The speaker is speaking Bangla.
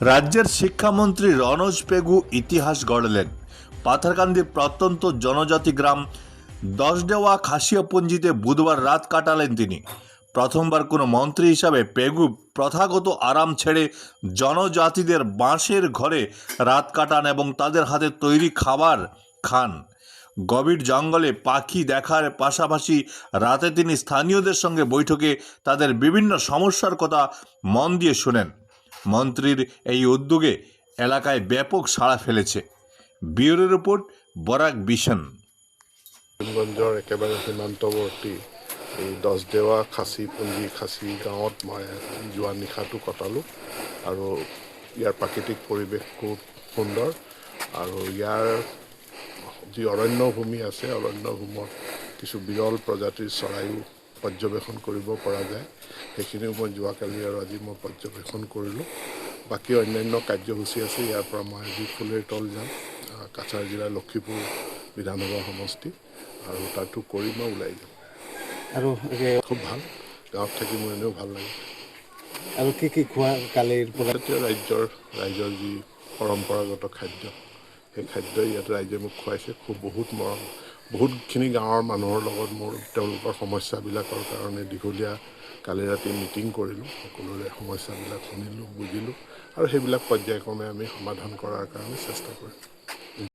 রাজ্যের শিক্ষামন্ত্রী রনজ পেগু ইতিহাস গড়লেন। পাথারকান্দির প্রত্যন্ত জনজাতি গ্রাম দশডেওয়া খাসিয়াপঞ্জিতে বুধবার রাত কাটালেন তিনি। প্রথমবার কোনো মন্ত্রী হিসাবে পেগু প্রথাগত আরাম ছেড়ে জনজাতিদের বাঁশের ঘরে রাত কাটান এবং তাদের হাতে তৈরি খাবার খান। গভীর জঙ্গলে পাখি দেখার পাশাপাশি রাতে তিনি স্থানীয়দের সঙ্গে বৈঠকে তাদের বিভিন্ন সমস্যার কথা মন দিয়ে শোনেন। মন্ত্রীর এই উদ্যোগে এলাকায় ব্যাপক সাড়া ফেলেছে। ব্যুরো রিপোর্ট, বরাক বিশন করিমগঞ্জৰ একেবাৰে সীমান্তৱৰ্তী এই দছদেৱা খাচী, পুঞ্জি খাচী গাঁৱত মই যোৱা নিশাটো কটালোঁ আৰু ইয়াৰ প্ৰাকৃতিক পৰিৱেশ খুব সুন্দৰ আৰু ইয়াৰ যি অৰণ্য ভূমি আছে অৰণ্য ভূমত কিছু বিৰল প্ৰজাতিৰ চৰাইও পৰ্যবেক্ষণ কৰিব পৰা যায়। সেইখিনিও মই যোৱাকালি আৰু আজি মই পৰ্যবেক্ষণ কৰিলোঁ। বাকী অন্যান্য কাৰ্যসূচী আছে ইয়াৰ পৰা মই আজি ফুলেৰতল যাম কাছাৰ জিলাৰ লক্ষীপুৰ বিধানসভা সমষ্টি আৰু তাতো কৰি মই ওলাই যাম। আৰু খুব ভালো গাঁৱত থাকি মোৰ এনেও ভালো লাগে। আৰু কি কি খোৱা কালিৰ পৰা? ৰাজ্যৰ ৰাইজৰ যি পৰম্পৰাগত খাদ্য সেই খাদ্যই ইয়াত ৰাইজে মোক খুৱাইছে খুব বহুত মৰম। বহুতখিনি গাঁৱৰ মানুহৰ লগত মোৰ তেওঁলোকৰ সমস্যাবিলাকৰ কাৰণে দীঘলীয়া কালি ৰাতি মিটিং কৰিলোঁ। সকলোৰে সমস্যাবিলাক শুনিলোঁ বুজিলোঁ আৰু সেইবিলাক পৰ্যায়ক্ৰমে আমি সমাধান কৰাৰ কাৰণে চেষ্টা কৰিম